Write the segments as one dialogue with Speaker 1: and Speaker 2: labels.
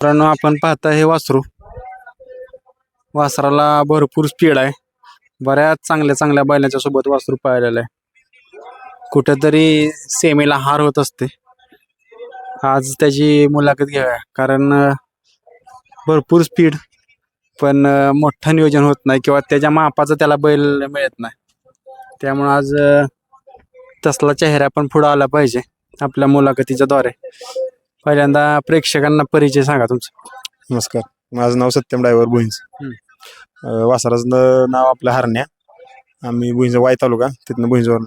Speaker 1: मित्रांनो आपण पाहता हे वासरू. वासराला भरपूर स्पीड आहे. बऱ्याच चांगल्या चांगल्या बैलांच्या सोबत वासरू पाहिलेलं आहे. कुठेतरी सेमीला हार होत असते. आज त्याची मुलाखत घ्याव्या कारण भरपूर स्पीड पण मोठं नियोजन होत नाही किंवा त्याच्या मापाचं त्याला बैल मिळत नाही. त्यामुळं आज तसला चेहरा पण पुढं आला पाहिजे आपल्या मुलाखतीच्या द्वारे. पहिल्यांदा प्रेक्षकांना परिचय सांगा तुमचा.
Speaker 2: नमस्कार. माझं नाव सत्यम ड्रायव्हर भुईंज
Speaker 1: हम्म.
Speaker 2: अं, वासराचं नाव आपलं हरण्या. आम्ही भुईंज वाय तालुका तिथनं भुईंजवर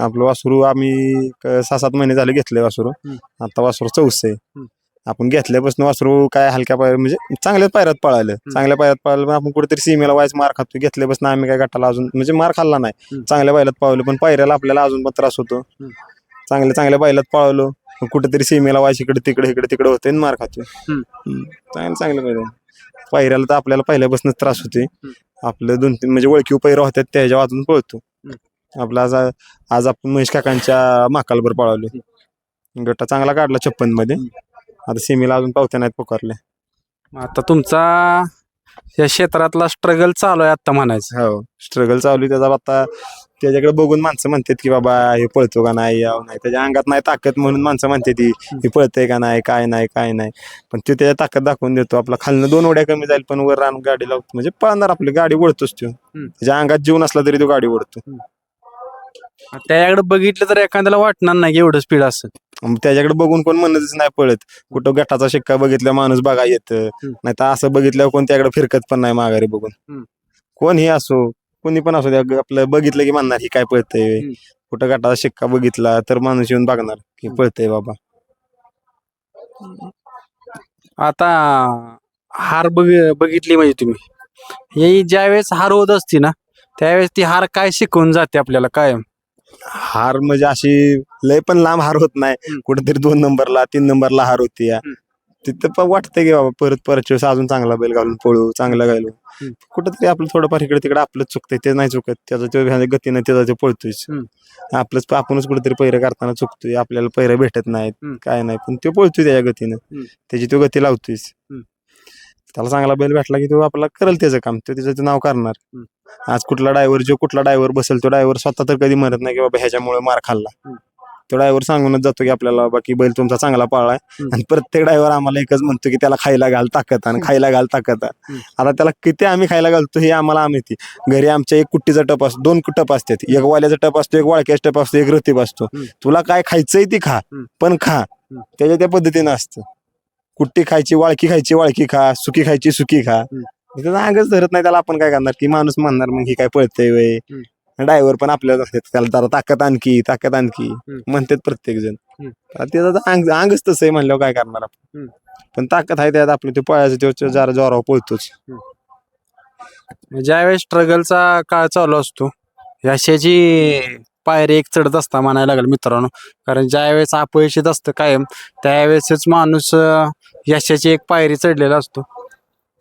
Speaker 2: आपलं वासरू आम्ही सहा सात महिने झाले घेतले वासरू.
Speaker 1: हम्म.
Speaker 2: आता वासरू चौस आहे.
Speaker 1: हम्म.
Speaker 2: आपण घेतल्यापासून वासरू काय हलक्या पाय म्हणजे चांगल्याच पायऱ्यात पळालं चांगल्या पायऱ्यात पळालं पण आपण कुठेतरी सीमेला वायच मार खातो. घेतल्यापासून आम्ही काय गटाला अजून म्हणजे मार खाल्ला नाही.
Speaker 1: हम्म.
Speaker 2: चांगल्या पायऱ्यात पळवलं पण पायऱ्याला आपल्याला अजून पण त्रास होतो. चांगल्या चांगल्या पळवलो मग कुठेतरी सीमेला वायच इकडे तिकडे इकडे तिकडे होते आणि मार खातो
Speaker 1: हम्म.
Speaker 2: चांगलं चांगलं पाहिजे पायऱ्याला तर आपल्याला पहिल्यापासूनच त्रास होते आपलं दोन तीन म्हणजे ओळखीव पैरा होत्यात त्याच्या वाजून पळतो. आपला आज आज आपण महेश काकांच्या महाकालभर पळवले गट्टा चांगला काढला छप्पनमध्ये आता सेमीला अजून पावत्या नाहीत पुकारले
Speaker 1: आता तुमचा या क्षेत्रातला स्ट्रगल चालू आहे आता म्हणायचं.
Speaker 2: हो स्ट्रगल चालू आहे. त्याचा आता त्याच्याकडे बघून माणसं म्हणतात की बाबा हे पळतो का नाही याव नाही. त्याच्या अंगात नाही ताकद म्हणून माणसं म्हणते ती हे पळतंय का नाही काय नाही काय नाही. पण ते त्याच्या ताकद दाखवून देतो. आपला खालनं दोन उड्या कमी जाईल पण वर रान गाडी लावतो म्हणजे पळणार आपली गाडी ओढतोच तो. त्याच्या अंगात जीव नसला तरी तो गाडी ओढतो.
Speaker 1: त्याच्याकडे बघितलं तर एखाद्याला वाटणार नाही की एवढं स्पीड असं.
Speaker 2: मग त्याच्याकडे बघून कोण म्हणतच नाही पळत. कुठं गटाचा शिक्का बघितल्या माणूस बघा येत. नाही तर असं बघितल्यावर कोण त्याकडे फिरकत पण नाही माघारी बघून. कोण हे असो कोणी पण असो त्या आपलं बघितलं की म्हणणार ही काय पळतंय. कुठं गटाचा शिक्का बघितला तर माणूस येऊन बघणार की पळतंय बाबा.
Speaker 1: आता हार बघ बघितली म्हणजे तुम्ही. ही ज्यावेळेस हार होत असती ना त्यावेळेस ती हार काय शिकवून जाते आपल्याला काय
Speaker 2: हार म्हणजे अशी लय पण लांब हार होत नाही. कुठेतरी दोन नंबरला तीन नंबरला हार होती या. तिथं पण वाटतंय की बाबा परत परत वेळेस अजून चांगला बैल घालून पळू चांगला घालू
Speaker 1: हम्म.
Speaker 2: कुठेतरी आपलं थोडंफार इकडे तिकडे आपलं चुकतंय ते नाही चुकत त्याचा तो ह्या गतीनं त्याचा ते पळतोयच
Speaker 1: हम्म.
Speaker 2: आपलंच आपणच कुठेतरी पैरे करताना चुकतोय आपल्याला पैरे भेटत नाहीत
Speaker 1: हम्म.
Speaker 2: काय नाही पण तो पळतोय त्याच्या गतीनं
Speaker 1: हम्म.
Speaker 2: त्याची तो गती लावतोयच
Speaker 1: हम्म.
Speaker 2: त्याला चांगला बैल भेटला की तो आपला करेल त्याचं काम तो त्याचं ते नाव करणार
Speaker 1: हम्म.
Speaker 2: आज कुठला ड्रायव्हर जो कुठला ड्रायव्हर बसेल तो ड्रायव्हर स्वतः तर कधी म्हणत नाही की बाबा ह्याच्यामुळे मार खाल्ला
Speaker 1: हम्म.
Speaker 2: तो ड्रायव्हर सांगूनच जातो की आपल्याला बाकी बैल तुमचा चांगला पाळलाय
Speaker 1: हम्म.
Speaker 2: आणि प्रत्येक ड्रायव्हर आम्हाला एकच म्हणतो की त्याला खायला घाल ताकद आणि खायला घाल ताकद.
Speaker 1: हम्म.
Speaker 2: आता त्याला किती आम्ही खायला घालतो हे आम्हाला माहिती. घरी आमच्या एक कुट्टीचा टप असतो दोन टप असतात. एक वाल्याचा टप असतो एक वाळक्याचा टप असतो एक रतीब असतो.
Speaker 1: हम्म.
Speaker 2: तुला काय खायचंय ती खा
Speaker 1: हम्म.
Speaker 2: पण खा. त्याच्या त्या पद्धतीनं असतं. कुट्टी खायची वाळकी खायची वाळकी खा. सुकी खायची सुकी खा.
Speaker 1: हम्म.
Speaker 2: त्याचं अंगच धरत नाही त्याला आपण काय करणार? की माणूस म्हणणार मग ही काय पळतंय वय?
Speaker 1: हम्म.
Speaker 2: ड्रायव्हर पण आपल्याला त्याला जरा ताकद आणखी ताकद आणखी म्हणतात प्रत्येक जण त्याचं अंग अंगच तसं आहे म्हणल्यावर काय करणार आपण. पण ताकद आहे त्यात आपलं ते पळायचं ते जरा जोरावर पळतोच.
Speaker 1: ज्यावेळेस स्ट्रगलचा काळ चालू असतो यशाची पायरी एक चढत असता म्हणायला लागेल मित्रांनो. कारण ज्यावेळेस अपयश येत असतं कायम त्यावेळेसच माणूस यशाची एक पायरी चढलेला असतो.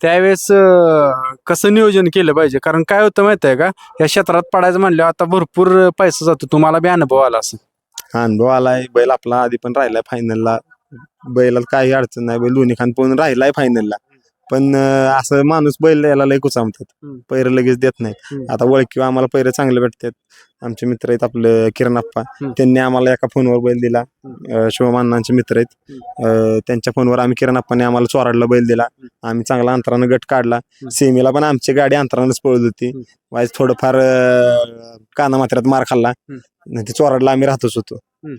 Speaker 1: त्यावेळेस अं, कसं नियोजन केलं पाहिजे? कारण काय होतं माहिती आहे का? या क्षेत्रात पडायचं म्हणल्यावर आता भरपूर पैसा जातो. तुम्हाला बी अनुभव आला असं
Speaker 2: अनुभव आलाय. बैल आपला आधी पण राहिलाय फायनलला बैलाला काही अडचण नाही. बैल दोन्ही खान पण राहिलाय फायनलला पण अं, असं माणूस बैल यायला लय कुचामतात.
Speaker 1: हम्म.
Speaker 2: पैर लगेच देत नाहीत.
Speaker 1: हम्म.
Speaker 2: आता ओळखी आम्हाला पैरे चांगले भेटतात. आमचे मित्र आहेत आपलं किरण अप्पा
Speaker 1: हम्म.
Speaker 2: त्यांनी आम्हाला एका फोनवर बैल दिला. अं, शिवमानांचे मित्र आहेत. अं, त्यांच्या फोनवर आम्ही किरण अप्पाने आम्हाला चोराडला बैल दिला. आम्ही चांगला अंतरानं गट काढला. सेमीला पण आमची गाडी अंतरानंच पळत होती.
Speaker 1: हम्म.
Speaker 2: वाईज थोडंफार अं, काना मात्र्यात मार खाल्ला. नाही ते चोराडला आम्ही राहतच होतो.
Speaker 1: हम्म.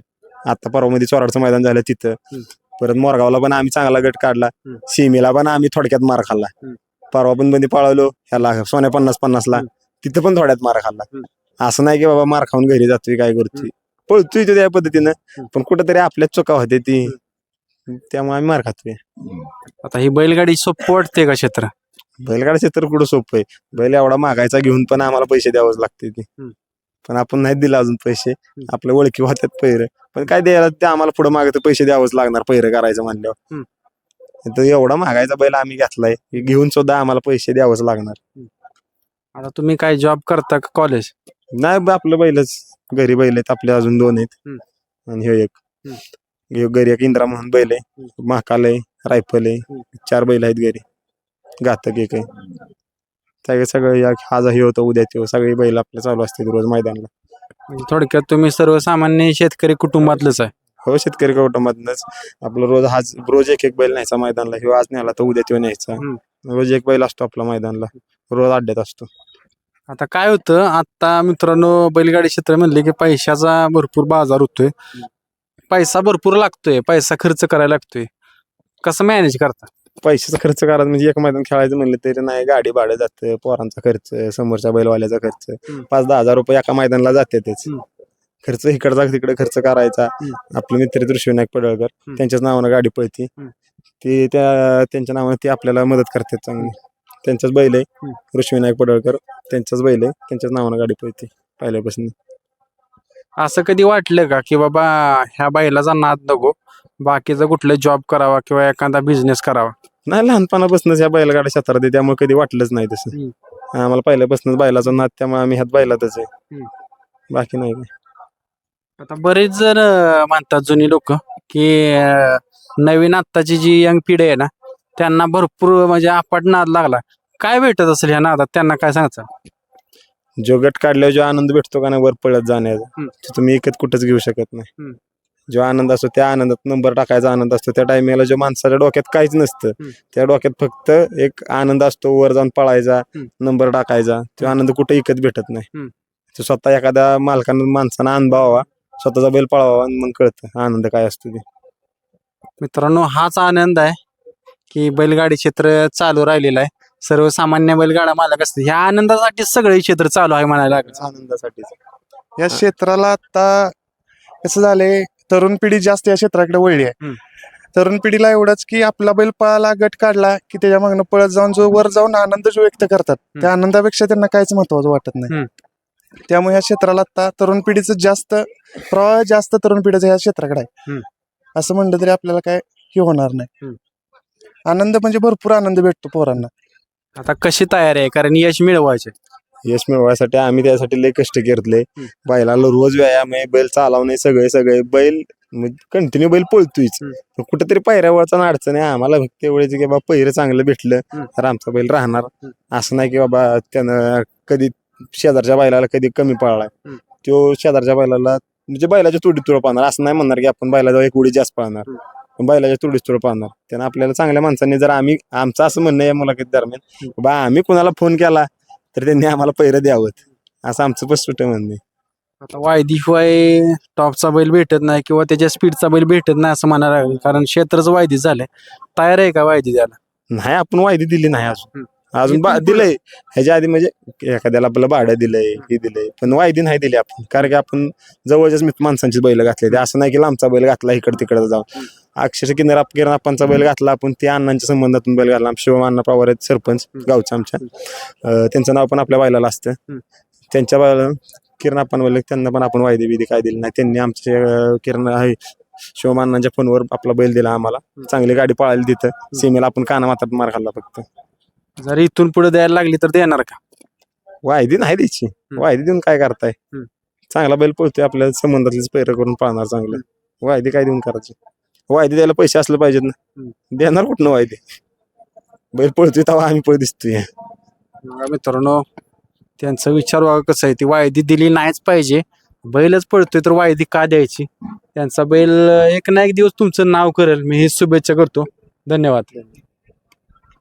Speaker 2: आता परवा मध्ये चोराडचं मैदान झालं तिथं.
Speaker 1: हम्म.
Speaker 2: परत मोरगावला पण आम्ही चांगला गट काढला
Speaker 1: हम्म.
Speaker 2: सीमेला पण आम्ही थोडक्यात मार खाल्ला
Speaker 1: हम्म.
Speaker 2: परवा पण मध्ये पळवलो ह्याला सोन्या पन्नास पन्नासला. तिथं पण थोड्यात मार खाल्ला. असं नाही की बाबा मार खाऊन घरी जातोय काय करतोय पळतोय तो त्या पद्धतीनं. पण कुठेतरी आपल्याच चुका होते ती त्यामुळे आम्ही मार खातोय
Speaker 1: आता ही बैलगाडी सोपं वाटते का क्षेत्र
Speaker 2: बैलगाडा क्षेत्र कुठं सोपं आहे बैल एवढा मागायचा घेऊन पण आम्हाला पैसे द्यावंच लागते ती
Speaker 1: हम्म.
Speaker 2: पण आपण नाही दिला अजून पैसे. आपल्या ओळखी होत्यात पैर पण काय द्यायला ते आम्हाला पुढे मागे पैसे द्यावंच लागणार पैर करायचं म्हणल्यावर. तर एवढा मागायचा बैल आम्ही घेतलाय. घेऊन सुद्धा आम्हाला पैसे द्यावंच लागणार.
Speaker 1: आता तुम्ही काय जॉब करता का कॉलेज
Speaker 2: नाही बा आपलं बैलच. घरी बैल आहेत आपले अजून दोन आहेत. आणि ह्यो एक. ह्यो घरी एक इंद्रा म्हणून बैल आहे. महाकाल आहे रायफल आहे. चार बैल आहेत घरी. घातक एक आहे. सगळे सगळं या आज हे होतं उद्या ते सगळे बैल आपले चालू असते रोज मैदानला.
Speaker 1: म्हणजे थोडक्यात तुम्ही सर्वसामान्य शेतकरी कुटुंबातलंच आहे.
Speaker 2: हो शेतकरी कुटुंबातूनच आपलं रोज हाच रोज एक एक बैल न्यायचा मैदानला किंवा आज न्यायला तर उद्या तो न्यायचा.
Speaker 1: हम्म.
Speaker 2: रोज एक बैल असतो आपला मैदानला. रोज अड्ड्यात असतो.
Speaker 1: आता काय होतं आता मित्रांनो बैलगाडी क्षेत्र म्हणले की पैशाचा भरपूर बाजार होतोय. पैसा भरपूर लागतोय. पैसा खर्च करायला लागतोय. कसं मॅनेज करता?
Speaker 2: पैशाचा खर्च करायचा म्हणजे एक मैदान खेळायचं म्हणलं तरी नाही गाडी भाडं जातं पोरांचा खर्च समोरच्या बैलवाल्याचा खर्च. पाच दहा हजार रुपये एका मैदानाला जातातच
Speaker 1: हम्म.
Speaker 2: खर्च इकडचा तिकडे खर्च करायचा. आपले मित्र दृष्टीविनायक पडळकर. त्यांच्याच नावानं गाडी पळती. ती त्या त्यांच्या नावानं ती आपल्याला मदत करतात चांगली त्यांच्याच बैल आहे. ऋषीविनायक पडळकर त्यांच्याच बैल आहे त्यांच्याच नावानं गाडी पळती पहिल्यापासून
Speaker 1: असं कधी वाटलं का की बाबा ह्या बैलाचा नाद नको बाकीचा कुठला जॉब करावा किंवा एखादा बिझनेस करावा
Speaker 2: नाही लहानपणापासूनच या बैलगाड्या क्षेत्रात आहे त्यामुळे कधी वाटलंच नाही तसं. आम्हाला पहिल्यापासूनच बैलाचा नाद त्यामुळे आम्ही ह्यात बैलातच आहे. बाकी नाही काय.
Speaker 1: आता बरेच जण अं, म्हणतात जुनी लोक की अं, नवीन आत्ताची जी यंग पिढी आहे ना त्यांना भरपूर म्हणजे आपट नाद लागला काय भेटत असेल ह्या नादात त्यांना काय सांगता
Speaker 2: जो गट काढल्यावर जो आनंद भेटतो का नाही वर पळत जाण्याचा
Speaker 1: हम्म.
Speaker 2: तो तुम्ही एकच कुठंच घेऊ शकत
Speaker 1: हम्म.
Speaker 2: जो आनंद असतो त्या आनंदात नंबर टाकायचा आनंद असतो. त्या टायमिंगला जो माणसाच्या डोक्यात काहीच नसतं. त्या डोक्यात फक्त एक आनंद असतो वर जाऊन पळायचा. नंबर टाकायचा. तो आनंद कुठे इकत भेटत नाही. तो स्वतः एखाद्या मालकानं माणसानं अनुभवावा स्वतःचा बैल पळावा आणि मग कळतं आनंद काय असतो ते.
Speaker 1: मित्रांनो हाच आनंद आहे की बैलगाडी क्षेत्र चालू राहिलेलं आहे. सर्वसामान्य बैलगाडा मालक असते ह्या आनंदासाठी सगळे क्षेत्र चालू आहे म्हणायला लागेल.
Speaker 2: आनंदासाठीच.
Speaker 3: या क्षेत्राला आता कसं झालंय तरुण पिढी जास्त या क्षेत्राकडे वळली आहे. तरुण पिढीला एवढंच की आपला बैल पळाला गट काढला की त्याच्या मागनं पळत जाऊन जो वर जाऊन आनंद जो व्यक्त करतात त्या आनंदापेक्षा त्यांना काहीच महत्वाचं वाटत नाही. त्यामुळे या क्षेत्राला आता तरुण पिढीचं जास्त प्रवाह जास्त तरुण पिढीचा या क्षेत्राकडे आहे. असं म्हणलं तरी आपल्याला काय हे होणार नाही. आनंद म्हणजे भरपूर आनंद भेटतो पोरांना
Speaker 1: आता कशी तयारी आहे कारण यश मिळवायचे
Speaker 2: यश मिळवायसाठी आम्ही त्यासाठी लय कष्ट घेतले. बैलाला रोज व्यायाम आहे बैल चालवणे सगळे सगळे बैल कंटिन्यू बैल पळतोयच
Speaker 1: हम्म.
Speaker 2: पण कुठेतरी पायऱ्यावरचा अडचण आहे आम्हाला फक्त एवढेच की बाबा पहिरं चांगलं भेटलं. तर आमचा बैल राहणार. असं नाही की बाबा त्यानं कधी शेजारच्या बैलाला कधी कमी पळलाय. तो शेजारच्या बैलाला म्हणजे बैलाच्या तुडीत तुळ पाहणार असं नाही म्हणणार की आपण बैलाजवळ एक उडी जास्त. पण बैलाच्या तुडीत तुळ पाहणार त्यानं आपल्याला चांगल्या माणसांनी जर आम्ही आमचं असं म्हणणं या मुलाखत दरम्यान बा आम्ही कुणाला फोन केला तर त्यांनी आम्हाला पहिरं द्यावं. असं आमचं स्पष्ट म्हणणं.
Speaker 1: आता वायदीशिवाय टॉपचा बैल भेटत नाही किंवा त्याच्या स्पीडचा बैल भेटत नाही असं म्हणायला लागेल. कारण क्षेत्रच वायदी झालंय. तयार आहे का वायदी द्यायला?
Speaker 2: नाही आपण वायदी दिली नाही अजून. अजून बा- दिलंय. ह्याच्या आधी म्हणजे एखाद्याला आपलं भाडं दिलंय हे दिलंय. पण वायदी नाही दिली आपण. कारण की आपण जवळच्याच मित्र माणसांची बैल घातले. असं नाही की लांबचा बैल घातला इकडे तिकडे जाऊन. अक्षरशः किनार किरण आपणचा बैल घातला. आपण त्या अण्णांच्या संबंधातून बैल घातला. शिवम अण्णा पवार आहेत सरपंच गावच्या आमच्या. अं, त्यांचं नाव पण आपल्या बैलाला असतं. त्यांच्या बैला किरण आपण बैल त्यांना पण आपण वायदी बिदी काय दिली नाही. त्यांनी आमचे अं, किरण आहे शिवम अण्णांच्या फोनवर आपला बैल दिला आम्हाला. चांगली गाडी पळाली तिथं. सीमेला आपण काना मात्रात मार खाल्ला फक्त.
Speaker 1: जर इथून पुढे द्यायला लागली तर देणार का?
Speaker 2: वायदी नाही द्यायची. वायदी देऊन काय करताय?
Speaker 1: हम्म.
Speaker 2: चांगला बैल पळतोय आपल्या संबंधातलीच पैर करून पाळणार चांगलं. वायदी काय देऊन करायची? वायदी द्यायला पैसे असले पाहिजेत ना. देणार कुठनं वायदी? बैल पळतोय तेव्हा आम्ही पळ दिसतोय.
Speaker 1: बघा मित्रांनो त्यांचा विचार बघा कसं आहे. ती वायदी दिली नाहीच पाहिजे. बैलच पडतोय तर वायदी का द्यायची? त्यांचा बैल एक ना एक दिवस तुमचं नाव करेल. मी ही शुभेच्छा करतो. धन्यवाद.